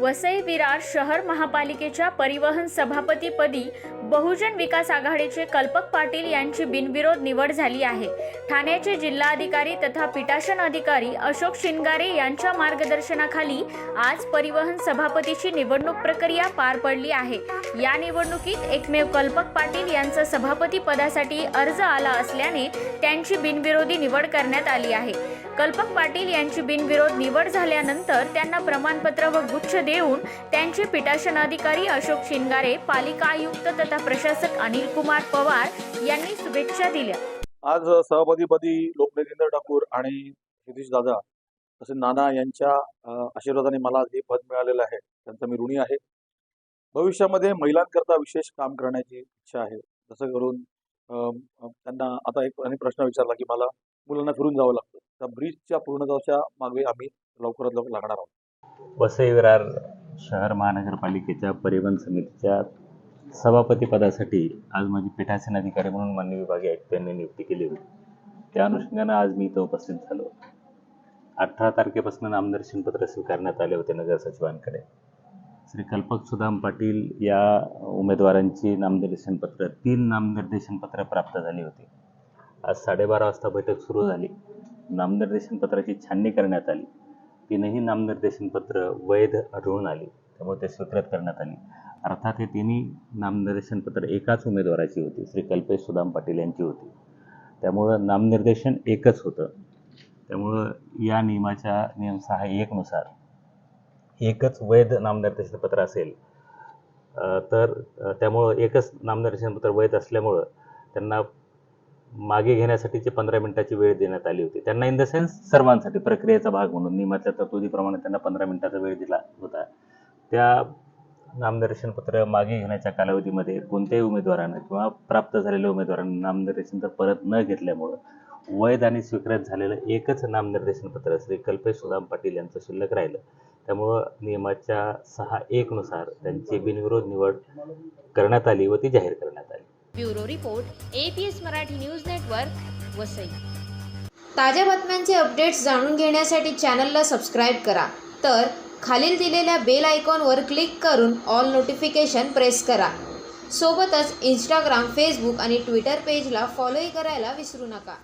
वसई विरार शहर महापालिकेच्या परिवहन सभापतीपदी बहुजन विकास आघाडीचे कल्पक पाटील यांची बिनविरोध निवड झाली आहे. ठाण्याचे जिल्हाधिकारी तथा पिटाशन अधिकारी अशोक शिंगारे यांच्या मार्गदर्शनाखाली आज परिवहन सभापतीची निवडणूक प्रक्रिया पार पडली आहे. या निवडणुकीत एकमेव कल्पक पाटील यांचा सभापती पदासाठी अर्ज आला असल्याने त्यांची बिनविरोधी निवड करण्यात आली आहे. कल्पक पाटील यांची बिनविरोध निवड झाल्यानंतर त्यांना प्रमाणपत्र व गुच्छ देऊन त्यांचे पीठासनाधिकारी अशोक शिंगारे पालिका आयुक्त तथा प्रशासक अनिल कुमार पवार यांनी शुभेच्छा दिल्या. आज सभापतीपदी लोकनेतेंद्र ठाकूर आणि नितीश दादा तसे नाना यांच्या आशीर्वादाने मला हे पद मिळालेलं आहे. त्यांचं मी ऋणी आहे. भविष्यामध्ये महिलांकरता विशेष काम करण्याची इच्छा आहे. जसं करून त्यांना आता एक आणि प्रश्न विचारला की मला मुलांना फिरून जावं लागतं. त्या ब्रिजच्या पूर्णत्वाच्या मागे आम्ही लवकरात लवकर लागणार आहोत. वसई विरार शहर महानगरपालिकेच्या परिवहन समितीच्या सभापतीपदासाठी आज माझी पीठासीन अधिकारी म्हणून मान्य विभागीय आयुक्तांनी नियुक्ती केली होती. त्या अनुषंगानं आज मी इथं उपस्थित झालो अठरा तारखेपासून नामदर्शनपत्र स्वीकारण्यात आले होते नगर सचिवांकडे. श्री कल्पक सुदाम पाटील या उमेदवारांची नामनिर्देशनपत्र तीन नामनिर्देशनपत्र प्राप्त झाली होती. आज साडेबारा वाजता बैठक सुरू झाली. नामनिर्देशन पत्राची छाननी करण्यात आली. तीनही नामनिर्देशनपत्र वैध आढळून आली त्यामुळे ते स्वीकृत करण्यात आली. अर्थात हे तिन्ही नामनिर्देशनपत्र एकाच उमेदवाराची होती श्री कल्पेश सुदाम पाटील यांची होती. त्यामुळं नामनिर्देशन एकच होतं. त्यामुळं या नियमाच्या नियम सहा एकनुसार एकच वैध नामनिर्देशनपत्र असेल तर त्यामुळं एकच नामनिर्देशनपत्र वैध असल्यामुळं त्यांना मागे घेण्यासाठीची पंधरा मिनिटाची वेळ देण्यात आली होती त्यांना इन द सेन्स सर्वांसाठी प्रक्रियेचा भाग म्हणून नियमातल्या तरतुदीप्रमाणे त्यांना पंधरा मिनिटाचा वेळ दिला होता. त्या नामनिर्देशनपत्र मागे घेण्याच्या कालावधीमध्ये कोणत्याही उमेदवारानं किंवा प्राप्त झालेल्या उमेदवारांना नामनिर्देशन परत न घेतल्यामुळं वैध आणि स्वीकृत झालेलं एकच नामनिर्देशनपत्र श्री कल्पेश सुदाम पाटील यांचं शिल्लक राहिलं. त्यामुळं नियमाच्या सहा एकनुसार त्यांची बिनविरोध निवड करण्यात आली व ती जाहीर करण्यात आली. Bureau report APS Marathi news network Vasai. ताज्या बातम्यांचे अपडेट्स जाणून घेण्यासाठी चॅनलला सबस्क्राईब करा. तर खालील दिलेल्या बेल आयकॉनवर क्लिक करून ऑल नोटिफिकेशन प्रेस करा. सोबतच इंस्टाग्राम फेसबुक आणि ट्विटर पेजला फॉलोही करायला विसरू नका.